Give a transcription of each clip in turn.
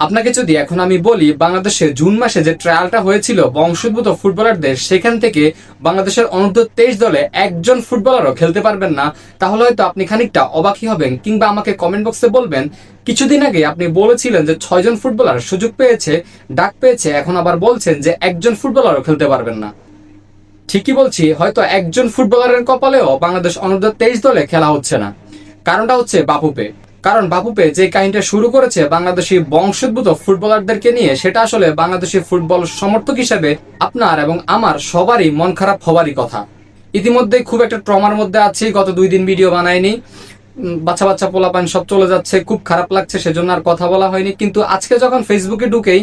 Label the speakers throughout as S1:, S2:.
S1: আপনাকে যদি এখন আমি বলি, বাংলাদেশে জুন মাসে যে ট্রায়ালটা হয়েছিল বংশোদ্ভূত ফুটবলারদের, সেখান থেকে বাংলাদেশের অনূর্ধ্ব তেইশ দলে একজন ফুটবলারও খেলতে পারবেন না। তাহলে হয়তো আপনি খানিকটা অবাকই হবেন, কিংবা আমাকে কমেন্ট বক্সে বলবেন, কিছুদিন আগে আপনি বলেছিলেন যে ছয়জন ফুটবলার সুযোগ পেয়েছে, ডাক পেয়েছে, এখন আবার বলছেন যে একজন ফুটবলারও খেলতে পারবেন না। ঠিকই বলছি, হয়তো একজন ফুটবলারের কপালেও বাংলাদেশ অনূর্ধ্ব তেইশ দলে খেলা হচ্ছে না। কারণটা হচ্ছে বাপুপে। কারণ বাপুপে যে কাহিনীটা শুরু করেছে বাংলাদেশি বংশোদ্ভূত ফুটবলারদেরকে নিয়ে সেটা আসলে বাংলাদেশি ফুটবল সমর্থক হিসেবে আপনার এবং আমার সবারই মন খারাপ হবারই কথা। ইতিমধ্যে খুব একটা ট্রমার মধ্যে আছি গত দুই দিন ভিডিও বানাইনি। উম, বাচ্চা বাচ্চা পোলাপান সব চলে যাচ্ছে, খুব খারাপ লাগছে, সেজন্য আর কথা বলা হয়নি। কিন্তু আজকে যখন ফেসবুকে ঢুকেই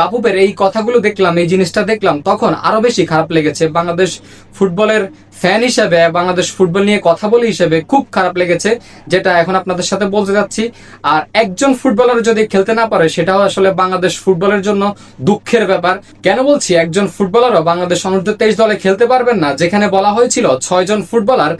S1: বাপুপের এই কথাগুলো দেখলাম, এই জিনিসটা দেখলাম, তখন আরও বেশি খারাপ লেগেছে। বাংলাদেশ ফুটবলের ফ্যান হিসেবে, বাংলাদেশ ফুটবল নিয়ে কথা বলি হিসেবে খুব খারাপ লেগেছে, যেটা এখন আপনাদের সাথে বলতে যাচ্ছি। আর একজন ফুটবলার যদি খেলতে না পারে, সেটাও আসলে বাংলাদেশ ফুটবলের জন্য দুঃখের ব্যাপার। কেন বলছি, একজন ফুটবলারও বাংলাদেশ অনূর্ধ্ব তেইশ দলে খেলতে পারবেন না, যেখানে বলা হয়েছিল ছয়জন ফুটবলার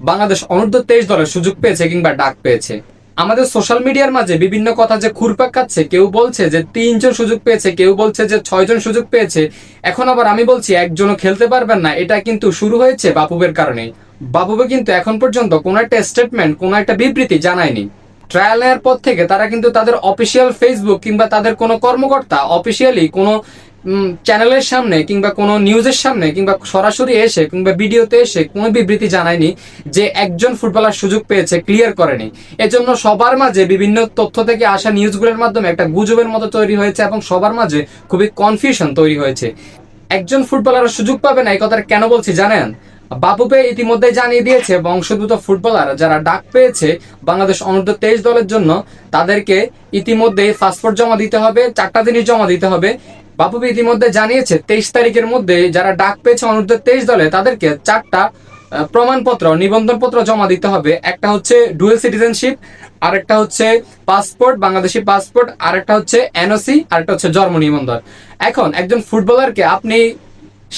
S1: বাংলাদেশ অনূর্ধ্ব তেইশ দলের সুযোগ পেয়েছে কিংবা ডাক পেয়েছে। আমাদের সোশ্যাল মিডিয়ার মাঝে বিভিন্ন কথা যে ঘুরপাক খাচ্ছে, কেউ বলছে যে তিনজন সুযোগ পেয়েছে, কেউ বলছে যে ছয়জন সুযোগ পেয়েছে। এখন আবার আমি বলছি, একজনও খেলতে পারবেন না। এটা কিন্তু শুরু হয়েছে বাপুবের কারণে। বাপুবে কিন্তু এখন পর্যন্ত কোনো একটা স্টেটমেন্ট কোনো একটা বিবৃতি জানায়নি। ট্রায়াল নেওয়ার পর থেকে তারা কিন্তু তাদের অফিসিয়াল ফেসবুক কিংবা তাদের কোনো কর্মকর্তা অফিসিয়ালি কোনো চ্যানেলের সামনে কিংবা কোনো নিউজের সামনে কিংবা সরাসরি এসে কিংবা ভিডিওতে এসে কোনো বিবৃতি জানায়নি যে একজন ফুটবলার সুযোগ পেয়েছে ক্লিয়ার করেনি। এজন্য সবার মাঝে বিভিন্ন তথ্য থেকে আসা নিউজগুলোর মাধ্যমে একটা গুজবের মতো তৈরি হয়েছে এবং সবার মাঝে খুবই কনফিউশন তৈরি হয়েছে। একজন ফুটবলার সুযোগ পাবে না, এই কথাটা কেন বলছি জানেন? বাপুপে ইতিমধ্যে জানিয়ে দিয়েছে বংশোদ্ভূত ফুটবলার যারা ডাক পেয়েছে বাংলাদেশ অনূর্ধ্ব তেইশ দলের জন্য, তাদেরকে ইতিমধ্যে পাসপোর্ট জমা দিতে হবে, চারটা জিনিস জমা দিতে হবে। বাপুপে ইতিমধ্যে জানিয়েছে, তেইশ তারিখের মধ্যে যারা ডাক পেয়েছে অনূর্ধ্ব তেইশ দলে, তাদেরকে চারটা প্রমাণপত্র, নিবন্ধনপত্র জমা দিতে হবে। একটা হচ্ছে ডুয়েল সিটিজেনশিপ আরেকটা হচ্ছে পাসপোর্ট, বাংলাদেশি পাসপোর্ট, আরেকটা হচ্ছে এনওসি আরেকটা হচ্ছে জন্ম নিবন্ধন। এখন একজন ফুটবলারকে আপনি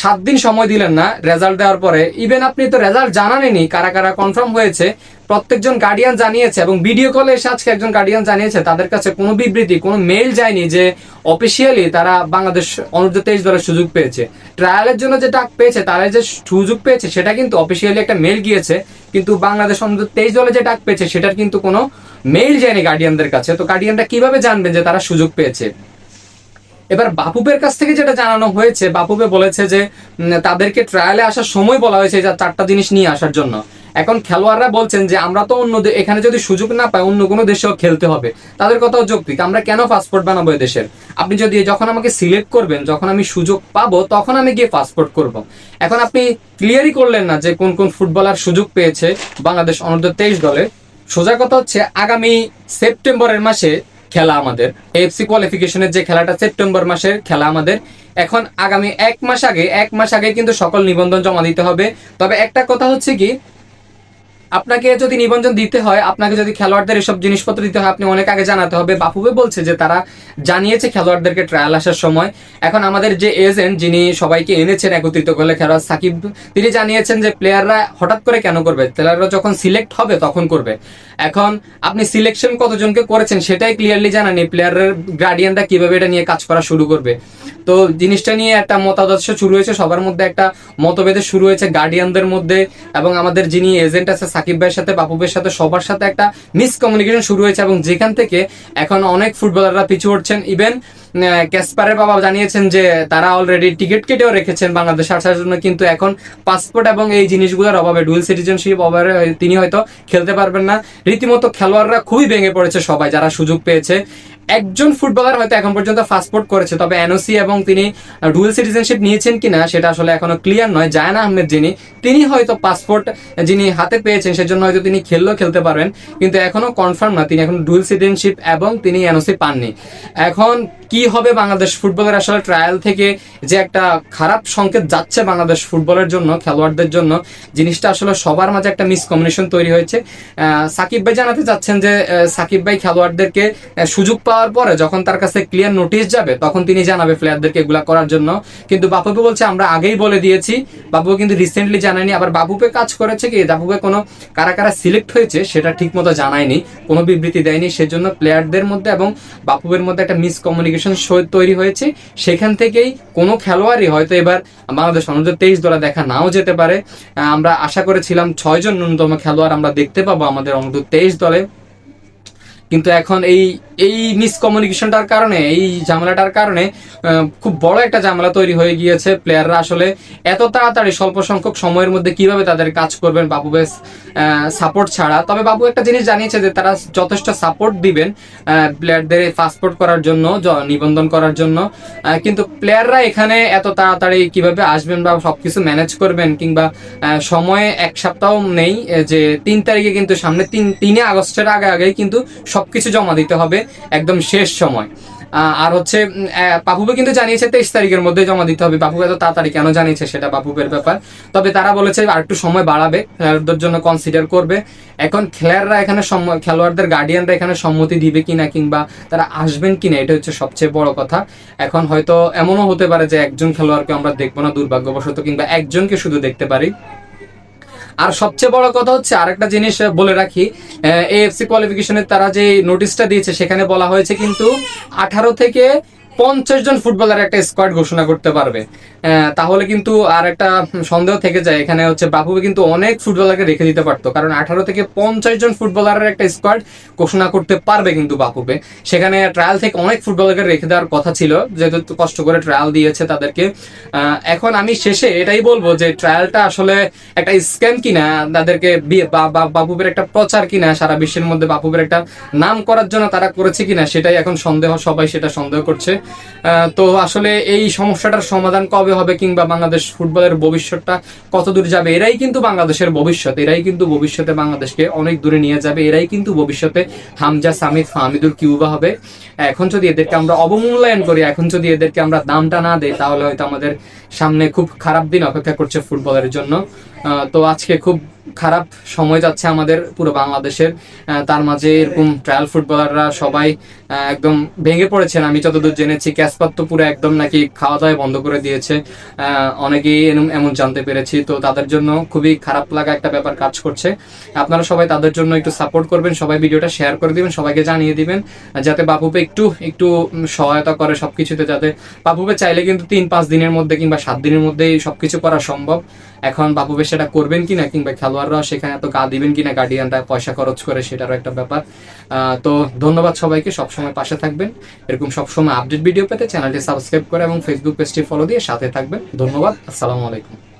S1: সাত দিন সময় দিলেন না রেজাল্ট দেওয়ার পরে। ইভেন আপনি তো রেজাল্ট জানানেনি কারা কারা কনফার্ম হয়েছে, প্রত্যেকজন গার্ডিয়ান জানিয়েছে এবং ভিডিও কলে এসে আজকে একজন গার্ডিয়ান জানিয়েছে, তাদের কাছে কোনো বিবৃতি, কোনো মেইল যায়নি যে অফিসিয়ালি তারা বাংলাদেশ অনূর্ধ্ব তেইশ দলের সুযোগ পেয়েছে। ট্রায়ালের জন্য যে ডাক পেয়েছে, তারা যে সুযোগ পেয়েছে, সেটা কিন্তু অফিসিয়ালি একটা মেল গিয়েছে, কিন্তু বাংলাদেশ অনূর্ধ্ব তেইশ দলে যে ডাক পেয়েছে, সেটার কিন্তু কোনো মেইল যায়নি গার্ডিয়ানদের কাছে। তো গার্ডিয়ানরা কীভাবে জানবেন যে তারা সুযোগ পেয়েছে? এবার বাপুপের কাছ থেকে যেটা জানানো হয়েছে, বাপুপে বলেছে যে তাদেরকে ট্রায়ালে আসার সময় বলা হয়েছে চারটা জিনিস নিয়ে আসার জন্য। এখন খেলোয়াড়রা বলছেন যে, আমরা তো অন্য এখানে যদি সুযোগ না পাই, অন্য কোনো দেশেও খেলতে হবে। তাদের কথাও যৌক্তিক। আমরা কেন পাসপোর্ট বানাবো দেশের? আপনি যদি যখন আমাকে সিলেক্ট করবেন, যখন আমি সুযোগ পাবো, তখন আমি গিয়ে পাসপোর্ট করব। এখন আপনি ক্লিয়ারই করলেন না যে, কোন কোন ফুটবলার সুযোগ পেয়েছে বাংলাদেশ অনূর্ধ্ব তেইশ দলে। সোজা কথা হচ্ছে, আগামী সেপ্টেম্বরের মাসে খেলা আমাদের। এফসি কোয়ালিফিকেশনের যে খেলাটা সেপ্টেম্বর মাসের খেলা আমাদের। এখন আগামী এক মাস আগে, এক মাস আগে কিন্তু সকল নিবন্ধন জমা দিতে হবে। তবে একটা কথা হচ্ছে কি আপনাকে যদি নিবন্ধন দিতে হয়, আপনাকে যদি খেলোয়াড়দের এসব জিনিসপত্র দিতে হয়, আপনি অনেক আগে জানাতে হবে। বাপুবে বলছে যে তারা জানিয়েছে খেলোয়াড়দেরকে ট্রায়াল আসার সময়। এখন আমাদের যে এজেন্ট যিনি সবাইকে এনেছেন একত্রিত করলে, খেলোয়াড় সাকিব, তিনি জানিয়েছেন যে প্লেয়াররা হঠাৎ করে কেন করবে? প্লেয়াররা যখন সিলেক্ট হবে, তখন করবে। এখন আপনি সিলেকশন কতজনকে করেছেন, সেটাই ক্লিয়ারলি জানানি প্লেয়ারের গার্ডিয়ানরা কীভাবে এটা নিয়ে কাজ করা শুরু করবে? তো জিনিসটা নিয়ে একটা মতাদর্শ শুরু হয়েছে। সবার মধ্যে একটা মতভেদ শুরু হয়েছে গার্ডিয়ানদের মধ্যে এবং আমাদের যিনি এজেন্ট আছে সাকিব ভাইয়ের সাথে বাপুবের সাথে, সবার সাথে একটা মিসকমিউনিকেশন শুরু হয়েছে এবং যেখান থেকে এখন অনেক ফুটবলাররা পিছু উঠছেন ইভেন ক্যাসপারের বাবা জানিয়েছেন যে তারা অলরেডি টিকিট কেটেও রেখেছেন বাংলাদেশ আসার জন্য, কিন্তু এখন পাসপোর্ট এবং এই জিনিসগুলোর অভাবে ডুয়েল সিটিজেনশিপ অভাবে তিনি হয়তো খেলতে পারবেন না। রীতিমতো খেলোয়াড়রা খুবই ভেঙে পড়েছে সবাই, যারা সুযোগ পেয়েছে। একজন ফুটবলার হয়তো এখন পর্যন্ত পাসপোর্ট করেছে, তবে এনওসি এবং তিনি ডুয়েল সিটিজেনশিপ নিয়েছেন কিনা সেটা আসলে এখনও ক্লিয়ার নয়। জায়না আহমেদ যিনি, তিনি হয়তো পাসপোর্ট, যিনি হাতে পেয়েছেন সেজন্য হয়তো তিনি খেললেও খেলতে পারবেন, কিন্তু এখনও কনফার্ম না, তিনি এখন ডুয়েল সিটিজেনশিপ এবং তিনি এনওসি পাননি। এখন কি হবে বাংলাদেশ ফুটবলের আসলে ট্রায়াল থেকে যে একটা খারাপ সংকেত যাচ্ছে বাংলাদেশ ফুটবলের জন্য, খেলোয়াড়দের জন্য, জিনিসটা আসলে সবার মাঝে একটা মিসকমিউনিকেশন তৈরি হয়েছে। সাকিব ভাই জানাতে চাচ্ছেন যে সাকিব ভাই খেলোয়াড়দেরকে সুযোগ পাওয়ার পরে যখন তার কাছে ক্লিয়ার নোটিশ যাবে, তখন তিনি জানাবে প্লেয়ারদেরকে এগুলা করার জন্য। কিন্তু বাপুপে বলছে, আমরা আগেই বলে দিয়েছি। বাবু কিন্তু রিসেন্টলি জানায়নি। আবার বাবুপে কাজ করেছে কি বাবুপে কোনো কারা কারা সিলেক্ট হয়েছে, সেটা ঠিক মতো জানায়নি, কোনো বিবৃতি দেয়নি। সেজন্য প্লেয়ারদের মধ্যে এবং বাপুবের মধ্যে একটা মিসকমিউনিকেশন তৈরি হয়েছে, সেখান থেকেই কোনো খেলোয়াড়ই হয়তো এবার বাংলাদেশ অনূর্ধ্ব তেইশ দলে দেখা নাও যেতে পারে। আমরা আশা করেছিলাম ছয়জন ন্যূনতম খেলোয়াড় আমরা দেখতে পাবো আমাদের অনূর্ধ্ব তেইশ দলে। কিন্তু এখন এই এই মিসকমিউনিকেশনটার কারণে, এই ঝামেলাটার কারণে খুব বড় একটা ঝামেলা তৈরি হয়ে গিয়েছে। প্লেয়াররা আসলে এত তাড়াতাড়ি স্বল্প সংখ্যক সময়ের মধ্যে কীভাবে তাদের কাজ করবেন বাবু বেশ সাপোর্ট ছাড়া। তবে বাবু একটা জিনিস জানিয়েছে যে তারা যথেষ্ট সাপোর্ট দিবেন প্লেয়ারদের পাসপোর্ট করার জন্য নিবন্ধন করার জন্য। কিন্তু প্লেয়াররা এখানে এত তাড়াতাড়ি কীভাবে আসবেন বা সবকিছু ম্যানেজ করবেন কিংবা সময়ে এক সপ্তাহ নেই যে তিন তারিখে কিন্তু সামনে তিন, তিনে আগস্টের আগে আগে কিন্তু সবকিছু জমা দিতে হবে একদম শেষ সময়। আর হচ্ছে বাপুবে কিন্তু জানিয়েছে তেইশ তারিখের মধ্যে জমা দিতে হবে। বাপু এত তাড়াতাড়ি কেন জানিয়েছে সেটা বাপুবের ব্যাপার। তবে তারা বলেছে আর একটু সময় বাড়াবে, খেলোয়াড়দের জন্য কনসিডার করবে। এখন খেলোয়াড়রা এখানে খেলোয়াড়দের গার্ডিয়ানরা এখানে সম্মতি দিবে কিনা কিংবা তারা আসবেন কিনা এটা হচ্ছে সবচেয়ে বড় কথা। এখন হয়তো এমনও হতে পারে যে একজন খেলোয়াড়কে আমরা দেখব না, দুর্ভাগ্যবশত, কিংবা একজনকে শুধু দেখতে পারি। আর সবচেয়ে বড় কথা হচ্ছে আরেকটা জিনিস বলে রাখি এএফসি কোয়ালিফিকেশনের তারা যে নোটিশটা দিয়েছে, সেখানে বলা হয়েছে কিন্তু আঠারো থেকে পঞ্চাশ জন ফুটবলার একটা স্কোয়াড ঘোষণা করতে পারবে। তাহলে কিন্তু আর একটা সন্দেহ থেকে যায়। এখানে হচ্ছে বাবুবে কিন্তু অনেক ফুটবলারকে রেখে দিতে পারতো। কারণ আঠারো থেকে পঞ্চাশ জন ফুটবলারের একটা স্কোয়াড ঘোষণা করতে পারবে কিন্তু বাপুবে সেখানে ট্রায়াল থেকে অনেক ফুটবলারকে রেখে দেওয়ার কথা ছিল, যেহেতু কষ্ট করে ট্রায়াল দিয়েছে তাদেরকে। এখন আমি শেষে এটাই বলব যে ট্রায়ালটা আসলে একটা স্ক্যাম কিনা, তাদেরকে বাপুবের একটা প্রচার কিনা, সারা বিশ্বের মধ্যে বাপুবের একটা নাম করার জন্য তারা করেছে কিনা, সেটাই এখন সন্দেহ, সবাই সেটা সন্দেহ করছে। তো আসলে এই সমস্যাটার সমাধান কবে হবে কিংবা বাংলাদেশ ফুটবলের ভবিষ্যৎটা কত দূর যাবে, এরাই কিন্তু বাংলাদেশের ভবিষ্যৎ, এরাই কিন্তু ভবিষ্যতে বাংলাদেশকে অনেক দূরে নিয়ে যাবে, এরাই কিন্তু ভবিষ্যতে হামজা, সামিদ, ফাহমিদুল কিউবা হবে। এখন যদি এদেরকে আমরা অবমূল্যায়ন করি, এখন যদি এদেরকে আমরা দামটা না দেই, তাহলে হয়তো আমাদের সামনে খুব খারাপ দিন অপেক্ষা করছে ফুটবলের জন্য। তো আজকে খুব খারাপ সময় যাচ্ছে আমাদের পুরো বাংলাদেশের। তার মাঝে এরকম ট্রায়াল ফুটবলাররা সবাই একদম ভেঙে পড়েছেন। আমি যতদূর জেনেছি, ক্যাসপাত তো পুরো একদম নাকি খাওয়া দাওয়া বন্ধ করে দিয়েছে। অনেকেই এরম- এমন জানতে পেরেছি। তো তাদের জন্য খুবই খারাপ লাগা একটা ব্যাপার কাজ করছে। আপনারা সবাই তাদের জন্য একটু সাপোর্ট করবেন, সবাই ভিডিওটা শেয়ার করে দিবেন, সবাইকে জানিয়ে দিবেন, যাতে বাপুপে একটু একটু সহায়তা করে সবকিছুতে, যাতে বাপুপে চাইলে কিন্তু তিন, পাঁচ দিনের মধ্যে কিংবা সাত দিনের মধ্যেই সবকিছু করা সম্ভব। এখন বাপুবে সেটা করবেন কিনা কিংবা খেলোয়াড়রা সেখানে এত গা দিবেন কিনা গার্ডিয়ানরা পয়সা খরচ করে সেটারও একটা ব্যাপার। তো ধন্যবাদ সবাইকে, সবসময় পাশে থাকবেন। এরকম সবসময় আপডেট ভিডিও পেতে চ্যানেলটি সাবস্ক্রাইব করে এবং ফেসবুক পেজটি ফলো দিয়ে সাথে থাকবেন। ধন্যবাদ, আসসালামু আলাইকুম।